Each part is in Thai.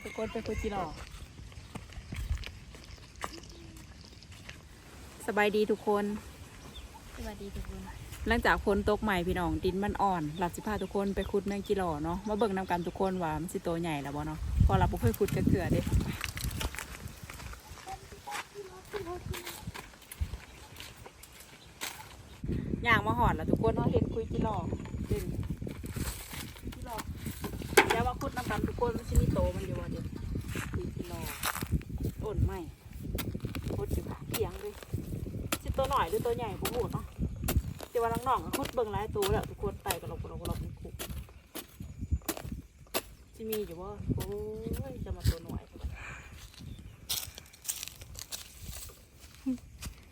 เลยทุกคนไปคุยจีรอสบายดีทุกคน สวัสดีทุกคนหลังจากฝนตกใหม่พี่น้องดินมันอ่อนหลับสิพาทุกคนไปขุดแมงจีรอเนาะมาเบิ่งนำกันทุกคนว่ามันสิโตใหญ่แล้วบ่เนาะเพอเราบ่เคยขุดกันเถื่อเด้ย่างมาหอดแล้วทุกคนเนาะเห็นคุยจีรอเห็นจีรอเดี๋ยวว่าขุดนำกันทุกคนมันสิมีโตมันอยู่ว่าเดี๋ยวคุยจีรออ่อนไหมขุดอยู่ค่ะเถียงเลยสิตัว หน่อยด้วยตัวใหญ่บ่ฮู้เนาะเดี๋ยววันน้องๆคุดเบิ่งหลายตัวแล้วทุกคนไต่กระโหลกกระโหลกกระโหลกในคุกที่มีอยู่ว่าโอ้ยจะมาตัวหน่อย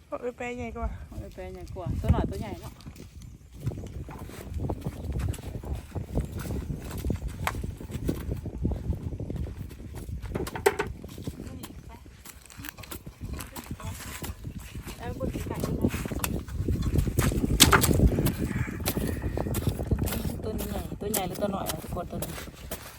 โอ้ยไปใหญ่กว่าเออแปเป็นใหญ่กว่าตัวหน่อยตัวใหญ่เนาะเอาไปกินไก่ได้ไหมตัวนี้ใหญ่ตัวใหญ่หรือ ตัวหน่อยอะทุกคนตัวนี้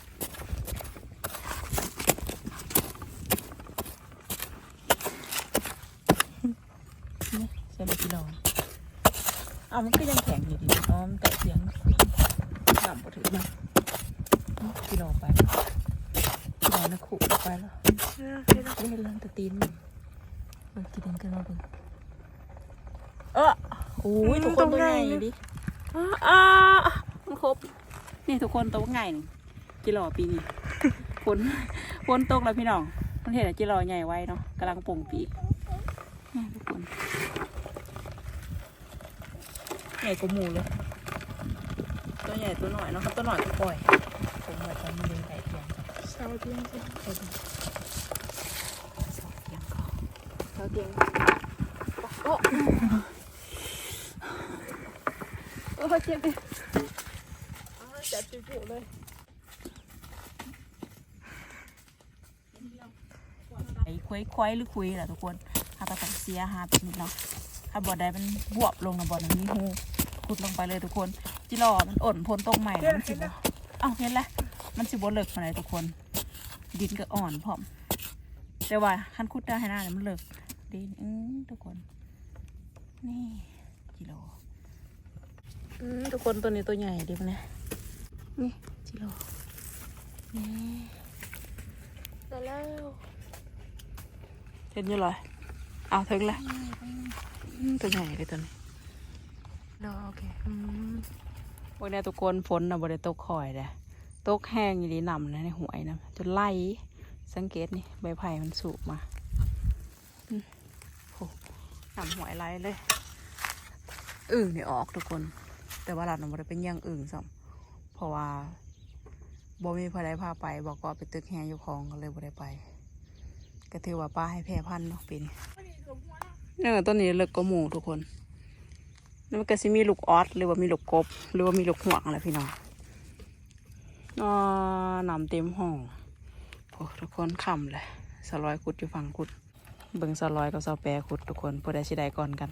นี่ใส่ไปกิโลอ้าวมันก็ยังแข็งอยู่ดีอ๋อมันแตะเสียงต่ำกว่าถึงนะกิโลไปกิโลนะขู่ไปแล้วเล่นเรื่องตะตีนมันเบิ่งกินเองกันมาเบิ่งเออโอ้ยทุกคนตัวใหญ่ดิอ้าอ้ามันครบ นี่ทุกคนตัวใหญ่นี่กิโลปีนี้ฝนฝนตกแล้วพี่น้องมันเห็นอะกิโลใหญ่ไว้เนาะกำลังป่งปีกนี่ทุกคนใหญ่กว่าหมูเลยตัวใหญ่ตัวหน่อยเนาะครับตัวหน่อยก็ปล่อยผมว่าจะไม่เลี้ยงไก่เทียงกับเสาเทียงสิเทียงเสาเทียงก็เสาเทียงโอ้โอ้เจ็บเลย จับจุ๊เลยไอ้คุยคุยหรือคุยล่ะทุกคนหาตะต้องเสียหาตัวนี้เนาะถ้าบ่อใดมันบวบลงนะบ่อนั้นมีหูขุดลงไปเลยทุกคนจิรอมันอ่อนพ้นตรงใหม่นะมันสิบ่เอ้าเห็นแล้วมันสิบ่เลิกมาไหนใดทุกคน ดินก็อ่อนพร้อมแต่ว่าคันขุดได้ให้หน้าเนี่ยมันเลิกดินอือทุกคน นี่จิโลอือทุกคนตัวนี้ตัวใหญ่ดิมันนะ นี่จิโลนี่แต่แล้วเห็นอยู่เลยเอาถึงแล้วอืมตัวใหญ่เลยตัวนี้รอโอเคอืมวันนี้ทุกคนฝนนะบริตกคอยเลยตกแห้งอยู่ดีนำนะในหวยนะจนไล่สังเกตนี่ใบไผ่มันสูบมาอืมโอ้นำหวยไล่เลยอึ่งนี่ออกทุกคน แต่ว่าเราหนูบริเป็นย่างอึ่งซ้ำเพ ราะว่าบ่มีพอได้พาไป บอกว่าไปตึกแหงอยู่คลองก็เลยบ่ได้ไป ก็ถือว่าป้าให้แพร่พันธุ์เนาะปีนี้เนี่ยต้นนี้เลิกก็หมูทุกคนแล้วมันก็สิมีลูกออสหรือว่ามีลูกกบ หรือว่ามีลูกหวกอะไรพี่น้องอ๋อนำเต็มห้องโอ้ทุกคนขำเลยสลอยขุดอยู่ฝั่งขุด เบิ่งสลอยกับสาแปรขุดทุกคนผู้ใดสิได้ก่อนกัน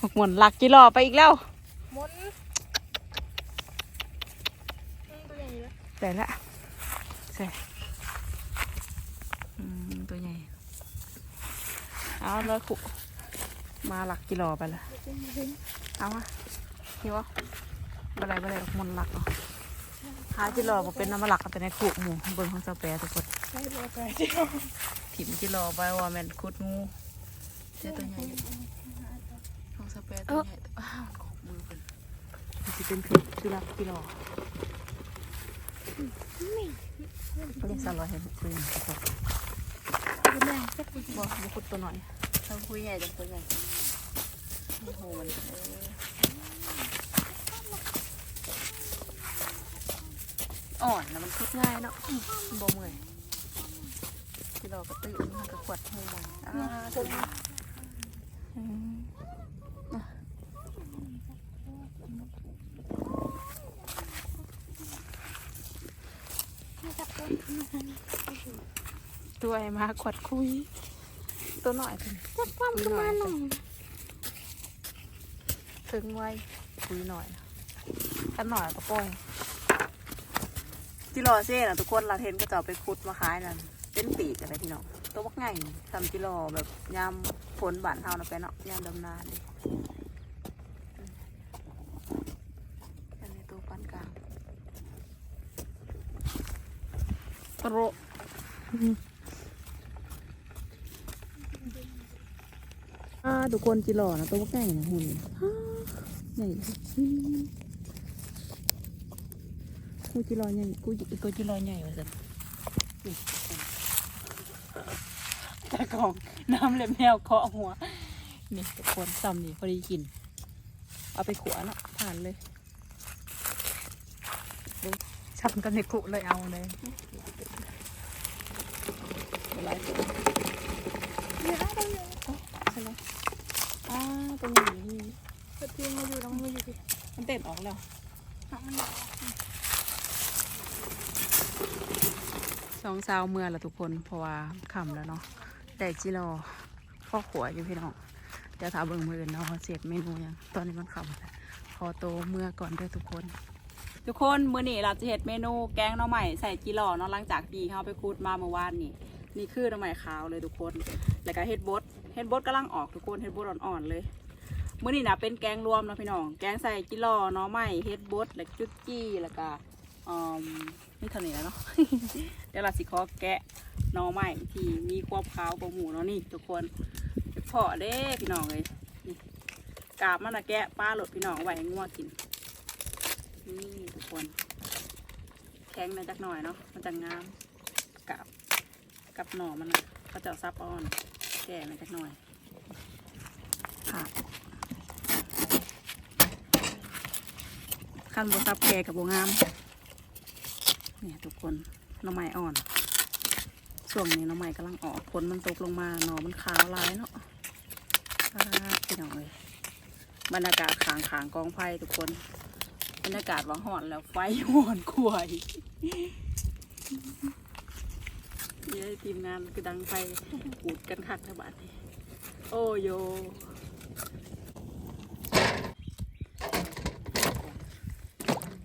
หกหมุนหลักกี่หล่อไปอีกแล้ว มนอืมตัวใหญ่เลยได้ละใส่อืมตัวใหญ่ เอาเลยขุมาหลักกิโลไปละเอามาหิวอะบะไรบะไรหมันหลักเนาะหาจิโร่มาเป็นน้ำหลักกันแต่ในขุหมูเบิ่งของเจ้าแปรทุกคนใช่ตัวไปเที่ยวถิ่มจิโร่ไปว่าแมันขุดงูเจ้าตัวใหญ่อยู่ของเจ้าแปรตัวใหญ่อ้าวของมือเป็นมันจะ เป็นผิดที่รักจิโร่เขาเรียกสลอยเห็นคุยทุกคนตัวใหญ่สักตัวบอกมาขุดตัวหน่อยเขาคุยใหญ่จังตัวใหญ่โอ้โหมันเอออ่อนนะมันคุดง่ายเนาะอืมบ่เมื่อยที่เราก็ตื่นมันก็ขวดหูมันอ่าตัวนี้อืมอะ ตัวไอ้มาขวดคุย ตัวหน่อยถึงจับความขึ้นมาหน่อยถึงไว้คุยหน่อยนะถ้าหน่อยก็ปล่อยจิโรอเซ่น่ะทุกคนเราเห็นก็จะไปคุดมาขายนั่นเป็นปีกอะไรพี่น้องตัวบักไงทำจิโรอแบบยามฝนบานเฮานะไปเนาะยามดำนานี่อันนี้ตัวปานกลาง โปรอ่าทุกคนจิรอนะตัวบักไงนะหุ่นใหญ่กูจิรอใหญ่กูกูจิรอใหญ่ว่าสันนี่แต่กองน้ำเล็บแมวเคาะหัว นี่ทุกคนซ้ำนี่พอดีกิน เอาไปขัวเนาะผ่านเลยช้ำกันในกุเลยเอาเลย เวลาตัวเดี๋ยวได้เลยใช่ไหมอ่าตัวนี้กระเทียมมาอยู่ต้องมาอยู่ดิมันเต็ดออกแล้วสองสาวเมื่อละทุกคนเพราะว่าคำแล้วเนาะแต่จิรอพ่อขัวอยู่พี่น้องเดี๋ยวถามเบิ่งมือเนาะเสียบเมนูยังตอนนี้มันคำแล้วพอโตเมื่อก่อนด้วยทุกคน ทุกคนมื้อนี้เราจะเห็ดเมนูแกงหน่อใหม่ใส่จิรอเนาะหลังจากดีเขาไปคูดมาเมื่อวานนี่ นี่คือน่อใหม่ขาวเลยทุกคน แล้วก็เฮ็ดบดเฮ็ดบดกำลังออกทุกคนเฮ็ดบดอ่อนๆเลยมื้อนี้นะเป็นแกงรวมนะพี่น้อง แกงใส่จิรอหน่อใหม่เฮ็ดบดแล้วก็จุกจี้แล้วก็อืมนี่เท่านี้แล้วเนาะ เดี๋ยวเราสิขอแกะหน่อใหม่ที่มีความขาวกว่าหมูเนาะนี่ทุกคนเพาะเด้พี่น้องเลยนี่กาบมันนะแกะป้าหลดพี่น้องไว้ให้งัวกิน นี่ทุกคน แข็งในจักหน่อยเนาะ มันจะงามกับ กับหน่อมันนะเขาจะเอาซับอ่อน แก่ในอยจักหน่อยค่ะขั้นบซับแก่กับโบงาม เนี่ยทุกคนหน่อไม้อ่อนช่วงนี้หน่อไม้กำลังออกผลมันตกลงมาหน่อมันขาวหลายเนาะอ่าพี่น้องเลยบรรยากาศขางขางๆกองไฟทุกคน บรรยากาศว่าห่อนแล้วไฟห่อนกล้วย เย้ทีมงานคือดังไฟปูดกันคักทบาดนี้โอ้โย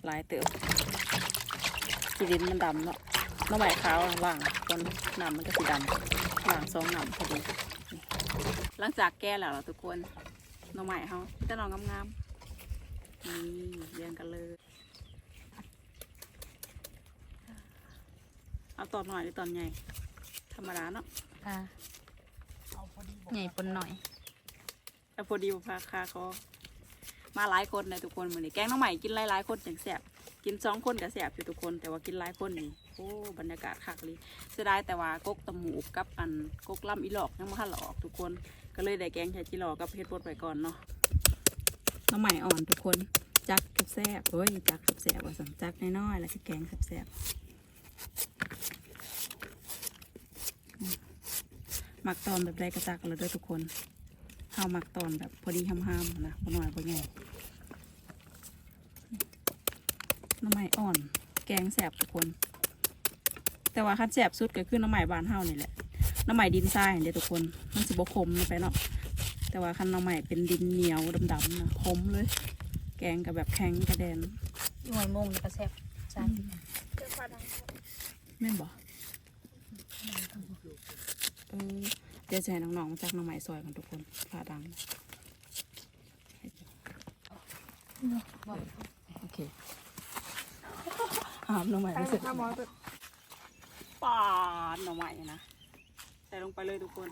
หลายเติบสีดินมันดำเนาะน้ำใหม่ขาวล่างตอนนำมันก็สีดำล่างสองนำพอดีหลังจากแก้แล้วล่ะทุกคนน้ำใหม่เขาจะนอนงามๆนี่เรียงกันเลย เอา ตอนหน่อยหรือตอนใหญ่ธรรมดาเนาะอ่าใหญ่ปนหน่อยแต่พอดีพาคาคอมาหลายคนเลยทุกคนมือนี้แกงน้องใหม่กินหลายๆคนอย่างแสบกินสองคนก็แสบอยู่ทุกคน แต่ว่ากินหลายคนนี่โอ้บรรยากาศคักเลยเสียดายแต่ว่ากกตะหมูกับอันกกล่ำอีหลอกยังไม่ทันหลอกทุกคนก็เลยได้แกงแค่จิหลอกกับเฮ็ดบดไปก่อนเนาะน้องใหม่อ่อนทุกคนจักกับแซบเฮ้ยจักกับแซบว่าสั่งจักน้อยๆแล้วก็แกงกับแซบอืม หมักตอนแบบไรกระจักเลยเด้วยทุกคนเฮาหมักตอนแบบพอดีห้ามๆนะพอหน่อยพอใหญ่น้ำใหม่อ่อน แกงแสบทุกคน แต่ว่าคันแสบสุดก็คือน้ำใหม่บานเฮานี่แหละน้ำใหม่ดินทรายเดี๋ยวทุกคนมันสิบคมนะไปเนาะแต่ว่าคันน้ำใหม่เป็นดินเหนียวดำๆนะคมเลย แกงกับแบบแข็งกระแดนหน่วยโมงนี่ก็แซ่บใช่เจ้าฟ้าดังแม่นบอก เออเดี๋ยวจะให้น้องๆจากน้ำใหม่ซอยกันทุกคนฝ่าดังโอเคหามน้ำใหม่ไปไม่เสร็จปาดน่อใหม่นะใส่ลงไปเลยทุกคน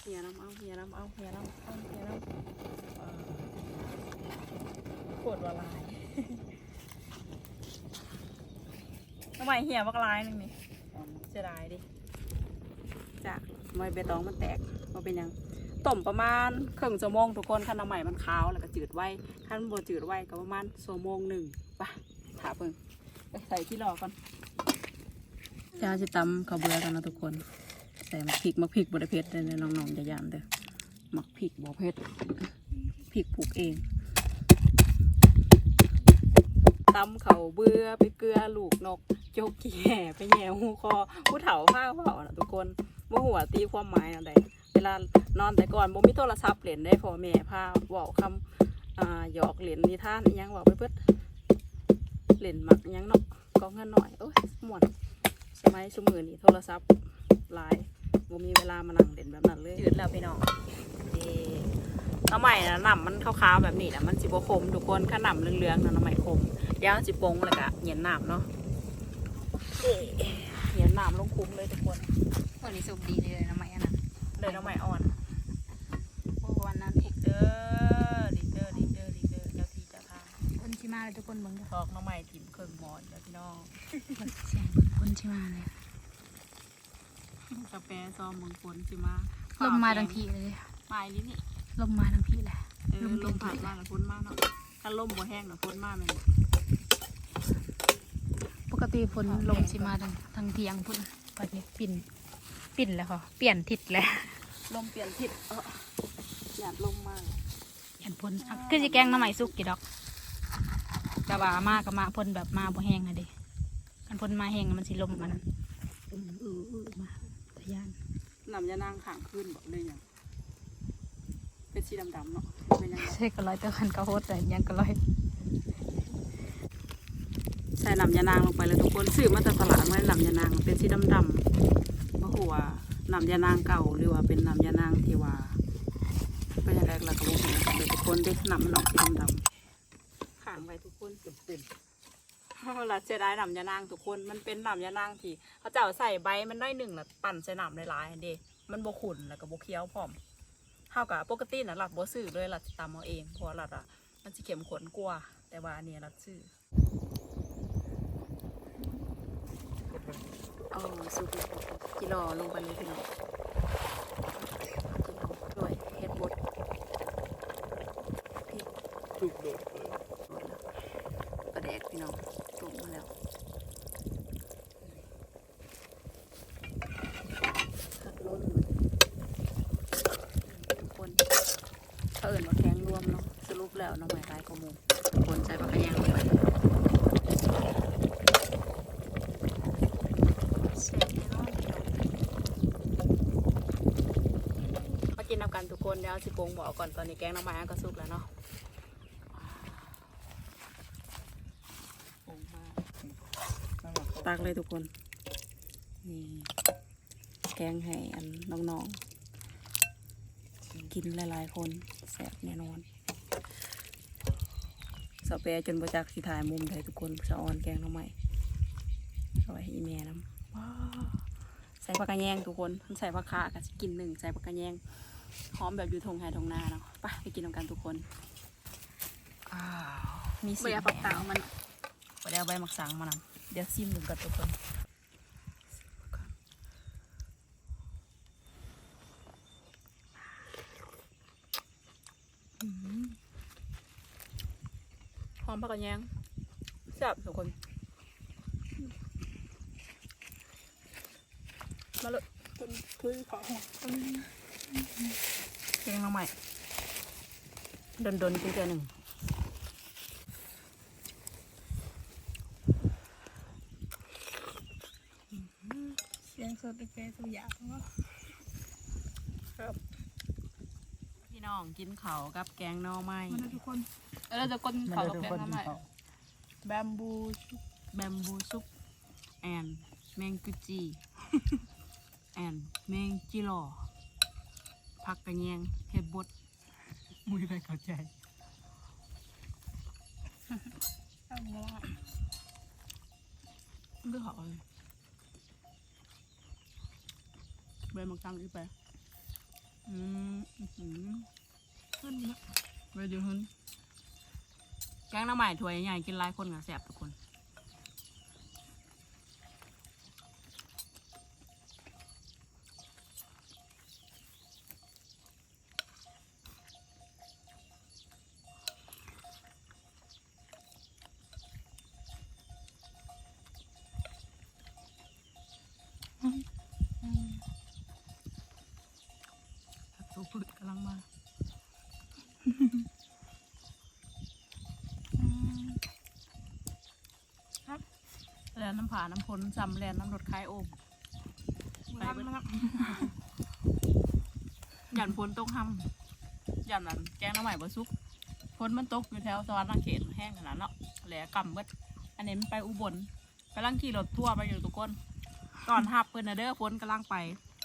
เฮียน้ำเอาเฮียน้ำเอาเฮียน้ำเอาเฮียน้ำอ่าปวดละลายทำไมเหี่ยมากลายหนึงนี่เสียดายดิ ไมใบตองมันแตกมาเป็นหยังต้มประมาณครึ่งชั่วโมงทุกคนขั้นน้ำใหม่มันขาวแล้วก็จืดไว้ขั้นบนจืดไว้ก็ประมาณชั่วโมงหนึ่งไปถาเพิ่งไปใส่ที่รอก่อนจ้าจะตำข้าวเบื่อกันนะทุกคน ใส่มะพริกมะพริกบดเผ็ดเลยนะน้องๆจะยานเด้อมะพริกบดเผ็ดพริกปลูกเองตำเขาเบื่อไปเกลือลูกนกโจกขี้แห่ไปแย่หูคอผู้เฒ่าผ้าเผานะทุกคน บ่หัวตีความหมายอะไรเวลานอนแต่ก่อนบ่มีโทรศัพท์เล่นได้พ่อแม่พาเว้าคำอ่าหยอกเล่นนิทานอิหยังเว้าไปเบิดเล่นมักอิหยังเนาะกองเงินหน่อยโอ้ยหมดสมัยสมือนี่โทรศัพท์หลายบ่มีเวลามานั่งเล่นแบบนั้นเลยยืดแล้วพี่น้องนี่น้ำใหม่นะหนำมันขาวๆแบบนี้นะมันสิบคมทุกคนข้าหนำเหลืองๆนะน้ำใหม่คมเดี๋ยวสิปงแล้วก็เหยียนน้ำเนาะเหยียนน้ำลงคุ้มเลยทุกคน วันนี้สุกดีเลยนะไม่อันนั้นเลยน้ำใหม่อ่อนโอ้วันนั้นอีกเด้อดิเด้อดิเด้อดิเด้อเจ้าที่เจ้าทางคนชิมาเลยทุกคนเบิ่งเด้อทอกน้ำใหม่ถิ่มเครื่องหมอนเด้อพี่น้องเสียงคนชิมาเลยกาแฟซอมมังคุดสิมาลมมาทั้งพี่เลยไม้นี่นี่ลมมาทั้งพี่แหละเออลลมมเปลี่ยนผ่านทิศมาแล้วพ้นมาเนาะถ้าลมบ่แห้งน่ะพ้นมาแม่นบ่ปกติฝนลมชิมาทั้งทั้งเทียงพุ่นปัดนี้ปิ่น ปิ่นแล้วค่ะเปลี่ยนทิศแล้วลมเปลี่ยนทิศเออหยาดลมมากเห็นพ่นอะคือสิแกงหน้ำใหม่สุกกี่ดอกแต่ว่ามากับมาพ่นแบบมาบ่แห้งอะเดิกันพ่นมาแห้งอะมันสิลมมันอืออืออือมาทะยานน้ำยานางข้างขึ้นบอกเลยหยังเป็นสีดำๆเนาะเป็นยังไงใช่ก็ร้อยเตัวคันก็โฮดแต่ยังก็ร้อยใส่น้ำยานางลงไปเลยทุกคนซื้อมาจากตลาดมาน้ำยานางเป็นสีดำๆบ่ฮู้ ว่าน้ำยานางเก่าหรือว่าเป็นน้ำยานางที่ว่าเป็นยังไงล่ะก็บ่ฮู้เดี๋ยวทุกคนได้น้ำมันออกสีดำๆข้างไว้ทุกคนเต็มๆเราเสียดายน้ำยานางทุกคนมันเป็นน้ำยานางที่เขาเจ้าใส่ใบมันได้หนึ่งแล้วปั่นใส่น้ำหลายๆเดมันบขุนแล้วก็บเคี้ยวพร้อมเท่ากับปกตินะหลัดบ่ซื้อเลยหลัดตามเอาเองเพราะหลัดอะมันจะเข้มขนกว่าแต่ว่าอันนี้หลัดซื้อ โอ้สุกแล้วกิโลลงไปเลยพี่น้องด้วยเฮ็ดบดพริกถูกโดดเลยหมดแล้วปลาแดกพี่น้องต้มมาแล้วขัดล้นทุกคนเขาเอิ่นว่าแข้งรวมเนาะสรุปแล้วน้องใหม่ลายข้อมูลทุกคนใส่ปากกระยางลงไปเสร็จแล้วมากินน้ำกันทุกคนเดี๋ยวเอาสิโปงบอกก่อนตอนนี้แกงน้ำใหม่ก็สุกแล้วเนาะตักเลยทุกคนนี่แกงให้อันน้องๆกินหลายๆคนแซ่บแน่นอนสเปรย์จนประจักษ์สิถ่ายมุมได้ทุกคนสะออนแกงน้องใหม่สวยอีเมียน้ำว้าวใส่ผักกระแยงทุกคนใส่ผักขากับกินหนึ่งใส่ผักกระแยง หอมแบบอยู่ทงไฮทงนาเนาะไปไปกินกันทุกคนอ้าวมีเบีสียร์ปักเตามันไปเอาใบหมักสังมานำเดี๋ยวซิมดูกันทุกคนอืมหอมผักกระแยงแซ่บทุกคนมาเลยต้นคุยเผา แกงมาใหม่ดนๆกินเจอหนึ่งเสียงสดแก่ตัวอย่างเนาะพี่น้องกินเขาวกับแกงหน่อไม้มันทุกคนเออเราจะกดเขากับแกงน้ำใหม่แบมบูแบมบูซุปแอนแมงกุจีแอนแมงจิโร่ ผักกระเนียงเห็ดบดมุ้ยไปเข้าใจเอาเวลาเลือกเขาเลยใบมักตังอีกไปอืมอื้อหือขึ้นนะไปดูหุ่นแกงหน้ำใหม่ถ้วยใหญ่กินหลายคนกับแสบทุกคนตัวพืชกำลังมา แล นน้ำผาน้ำพลจำแลนน้ำรถคล้ายโอมไปเบิดหยันพลตกห้ำหยันนั้นแกงน้ำใหม่บะซุกพลมันตกอยู่แถวสวรรค์เขตแห้งขนาดเนาะแหลกำเบิดอันนี้มันไปอุบลกำลังขี่รถทั่วร์ไปอยู่ทุกคน ตอนหับเพิ่นนะเด้อฝนกำลังไป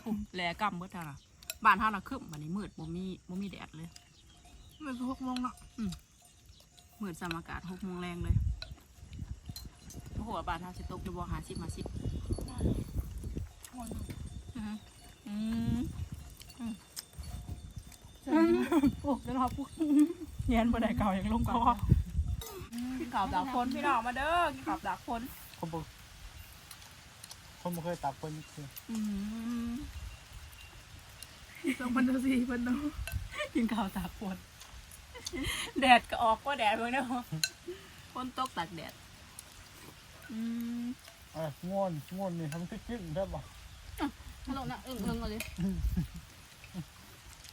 อุ๊ยแหลกำเบิดทางน่ะบ้านเฮาน่ะครึ้มวันนี้มืดบ่มีบ่มีแดดเลยมันคือหกโมงเนาะมืดสามอากาศหกโมงแรงเลย โอ้โหบ้านเฮาสิตกอยู่บ่หาสิบมาสิบอืมอืมโอ้เดี๋ยวรอปุ๊บเย็นบ่ได้เก่ายังลงคอกินข้าวดากฝนพี่น้องมาเด้อกินข้าวดากฝนคนบ่คนบ่เคยตักคนคืออืมสองพันสี่พันเนาะกินข้าวตากฝนแดดก็ออกก็แดดเบิ่งเนาะฝนตกตากแดด อืมอะง่วนง่วนนี่ทำคือกิ้งได้บ่ฮัลโหลนะเอิงเอิงเอาเลย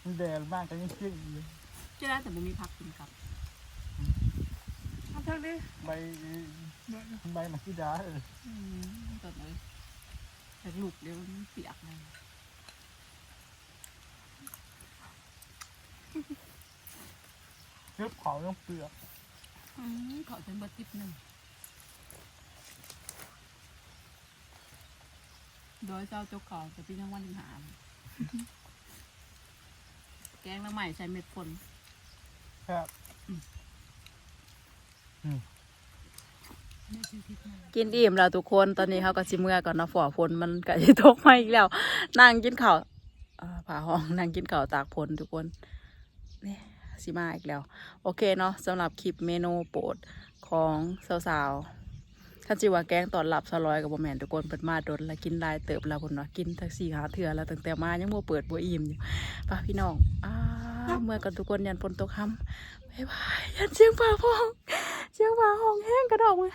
มันแดดมากก็ยังกิ้งอยู่จะได้แต่บ่มีผักกินกับเอาเท่านี้ใบใบมักซิดาเอออืมตดเลยแต่ลูกเดี๋ยวมันเปียกเลยเก็บเขายังเปลือกอืมขอเป็นเบอร์ติปหนึ่ง โดยเจ้าเจ้าของจะพี่น้องวันหนึ่งหาม แกงละใหม่ใช้เม็ดฝนครับกินอิ่มแล้วทุกคนตอนนี้เขาก็สิเมื่อก่อนเนาะฝอฝนมันก็จะตกมาอีกแล้ว นั่งกินข้าวเอ่อผ่าห้องนั่งกินข้าวตากฝนทุกคนนี่สิมาอีกแล้ว โอเคเนาะสำหรับคลิปเมนูโปรดของสาวๆ ท่านจิว่าแกงตอนหลับสลอยกับบ่แม่นทุกคนเปิดมาโดนแล้วกินลายเติบแล้วคนเนาะกินแท็กสี่หาเถื่อแล้วตั้งแต่มายังโมเปิดบ่อิ่มอยู่ป้าพี่น้องอ้าเมื่อกันทุกคนยันฝนตกค่ำบ๊ายบายยันเชียงฟ้าห้องเชียงฟ้าห้องแห้งกระดองเลย